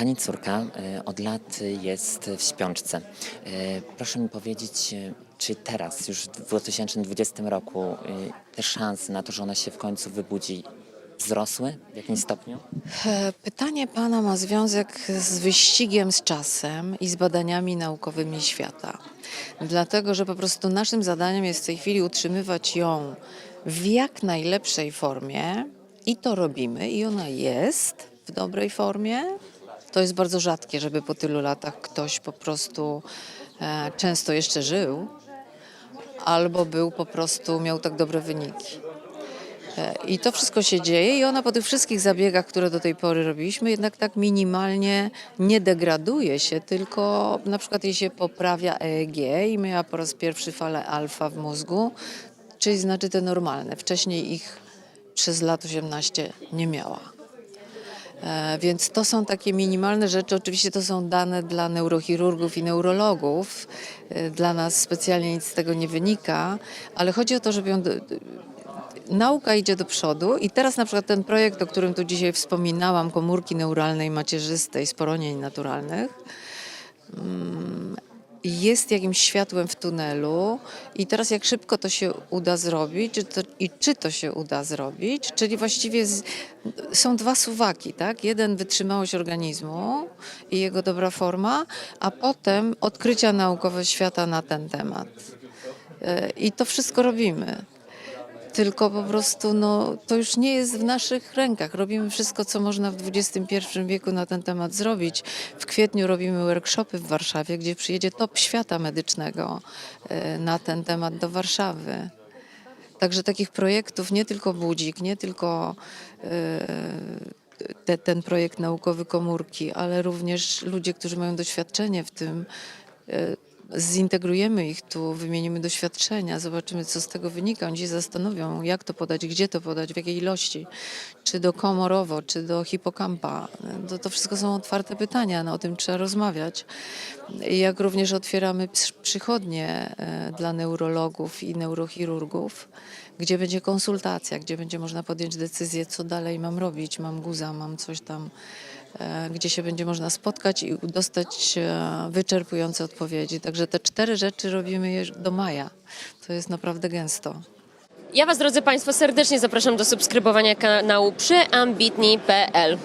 Pani córka e, od lat jest w śpiączce. E, Proszę mi powiedzieć, e, czy teraz, już w 2020 roku, te szanse na to, że ona się w końcu wybudzi, wzrosły w jakimś stopniu? Pytanie pana ma związek z wyścigiem z czasem i z badaniami naukowymi świata. Dlatego, że po prostu naszym zadaniem jest w tej chwili utrzymywać ją w jak najlepszej formie i to robimy i ona jest w dobrej formie. To jest bardzo rzadkie, żeby po tylu latach ktoś po prostu e, często jeszcze żył albo był po prostu, miał tak dobre wyniki. E, I to wszystko się dzieje i ona po tych wszystkich zabiegach, które do tej pory robiliśmy, jednak tak minimalnie nie degraduje się, tylko na przykład jej się poprawia EEG i miała po raz pierwszy falę alfa w mózgu, czyli znaczy te normalne. Wcześniej ich przez lat 18 nie miała. E, Więc to są takie minimalne rzeczy. Oczywiście to są dane dla neurochirurgów i neurologów. E, Dla nas specjalnie nic z tego nie wynika, ale chodzi o to, żeby Nauka idzie do przodu i teraz na przykład ten projekt, o którym tu dzisiaj wspominałam, komórki neuralnej macierzystej z poronień naturalnych, jest jakimś światłem w tunelu i teraz jak szybko to się uda zrobić czy to, i czy to się uda zrobić, czyli właściwie z, są dwa suwaki, tak? Jeden wytrzymałość organizmu i jego dobra forma, a potem odkrycia naukowe świata na ten temat. E, I to wszystko robimy. Tylko po prostu no, to już nie jest w naszych rękach. Robimy wszystko, co można w XXI wieku na ten temat zrobić. W kwietniu robimy workshopy w Warszawie, gdzie przyjedzie top świata medycznego e, na ten temat do Warszawy. Także takich projektów nie tylko Budzik, nie tylko e, te, ten projekt naukowy komórki, ale również ludzie, którzy mają doświadczenie w tym, e, zintegrujemy ich tu, wymienimy doświadczenia, zobaczymy, co z tego wynika. Oni się zastanowią, jak to podać, gdzie to podać, w jakiej ilości, czy do komorowo, czy do hipokampa. To, to wszystko są otwarte pytania, no, o tym trzeba rozmawiać. Jak również otwieramy przychodnie e, dla neurologów i neurochirurgów, gdzie będzie konsultacja, gdzie będzie można podjąć decyzję, co dalej mam robić, mam guza, mam coś tam, gdzie się będzie można spotkać i dostać e, wyczerpujące odpowiedzi. Także te cztery rzeczy robimy do maja. To jest naprawdę gęsto. Ja Was, drodzy Państwo, serdecznie zapraszam do subskrybowania kanału przeambitni.pl.